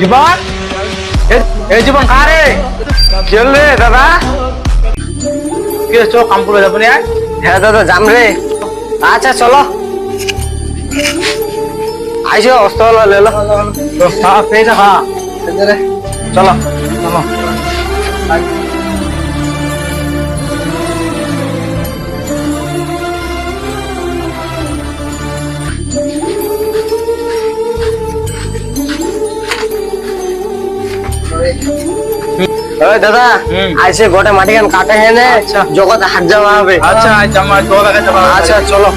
জীবন? এই জীবন কারে? চল রে দাদা। কে চো কাম করে যাব নি হ্যাঁ দাদা যাম রে। আচ্ছা চলো। আইসো অস্ত লেলো হ্যাঁ পেয়ে যা হ্যাঁ চলো চলো। ওই দাদা আইসে গোটা মাটি খান কাটে হেনে আচ্ছা। জগৎ হাট যাওয়া হবে। আচ্ছা আচ্ছা আমার আচ্ছা চলো।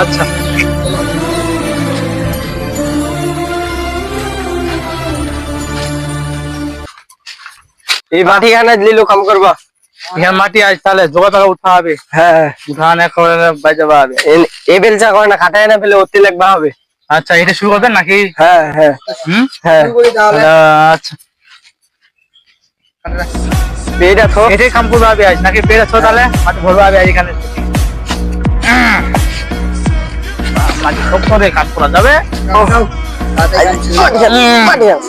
আচ্ছা। এই মাটি খানে লিলো কাম করবা। এখানে মাটি আজ তাহলে জোগাড় উঠা হবে? হ্যাঁ। উঠানে করে বাজে হবে? এ- এই বেলচা করে না কাটে হেনে ফেলে অতি লাগবা হবে। আচ্ছা এটা শুরু করবেন নাকি? হ্যাঁ হ্যাঁ। হুম? হ্যাঁ। আচ্ছা। এইটা তো এটাই আজ। নাকি পেরে ছো তাহলে? মাটি আজ এখানে। মাটি সব করে যাবে।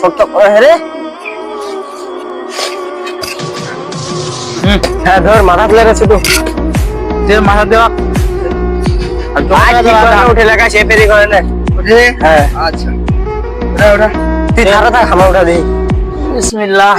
শক্ত। করে হেরে হ্যাঁ ধর মাথা ফেলে গেছে তো। যে মাথা দেওয়া। উঠে লাগা সে পেরি করে না। হ্যাঁ। আচ্ছা। ওটা ওটা তুই থাকা থাক উঠা দিই বিসমিল্লাহ।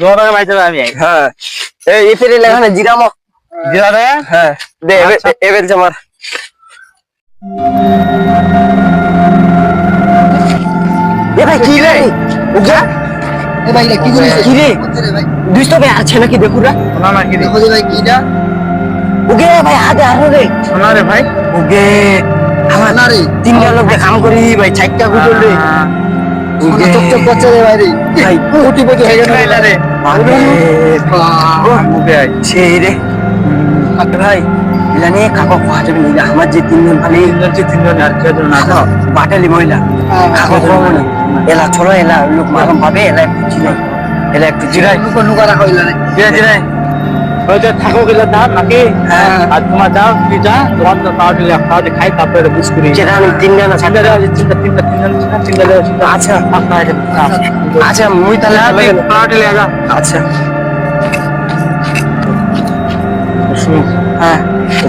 জোগাড় করে বাইতে আমি হ্যাঁ। এই পেরি লাগানে জিরামো জিরা রে হ্যাঁ। দে আচ্ছা। ভাই কি রে? উগা এ ভাই কি করিস? কি রে? দুইশো ভাই। আছে নাকি দেখুন রা শোনা নাকি রে? ভাই কিটা? উগে ভাই হাতে আরও রে। শোনা রে ভাই। উগে। আমার না রে। তিনটা লোক কাম করি ভাই চারটা গুজল রে। সোনা চকচক করছে রে ভাই রে। ভাই কোটিপতি হয়ে গেল। রে। আরে মুখে আই সেই রে। ভাই কাকো খাওয়া যাবে না আমার যে তিনজন ভালো তিনজন যে তিনজন আর কেজন না বাটালি মহিলা। কাকো খাওয়া না এলা চলো এলা লোক মালুম পাবে এলা একটু একটু চিনাই নুকা রাখা হইল রে জিরা জিরা হয়তো থাকো। গেলে দাও নাকি। আর তোমার যাও তুই যা তোমার তো পাওয়া দিলে খাওয়া খাই তারপরে বুঝ করি যেটা আমি তিনটা না চিন্তা দেওয়া চিন্তা তিনটা তিনজন চিন্তা দেওয়া চিন্তা আচ্ছা। আচ্ছা মুই তাহলে লাগা আচ্ছা।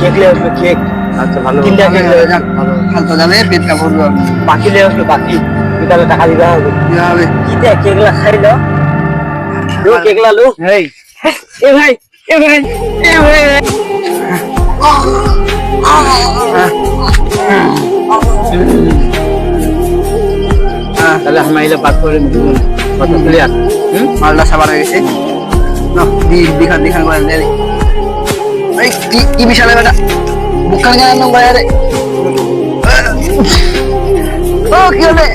কেক লে আসবে কেক। আচ্ছা ভালো তিনটা কেক লে যাক ভালো যাবে পেটটা ভরবে বাকি লে আসবে বাকি। বিকালে টাকা দিতে হবে। হবে। কি দে কেক লা খাই লো লো কেক লা। এই। এ ভাই এ ভাই এ ভাই। তাহলে আমি আইলে বাদ করে কথা ক্লিয়ার মালটা সাবার হয়ে গেছে। না দিখান দিখান করে কি বিশাল বেটা। বুকান কেন নাম করে রে ও কি হবে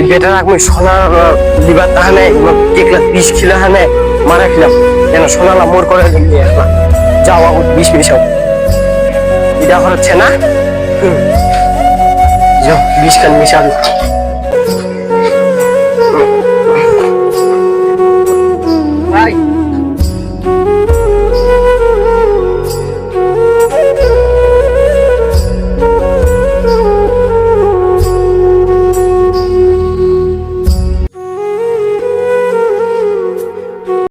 এই বেটা সোনা দিবার লিবার তাহানে দেখলাম বিষ খিলা হানে মারা খিলাম। কেন সোনালা মোর করে যাও আগুন বিষ মিশাও এটা হচ্ছে না? যাও বিষ খান মিশাবি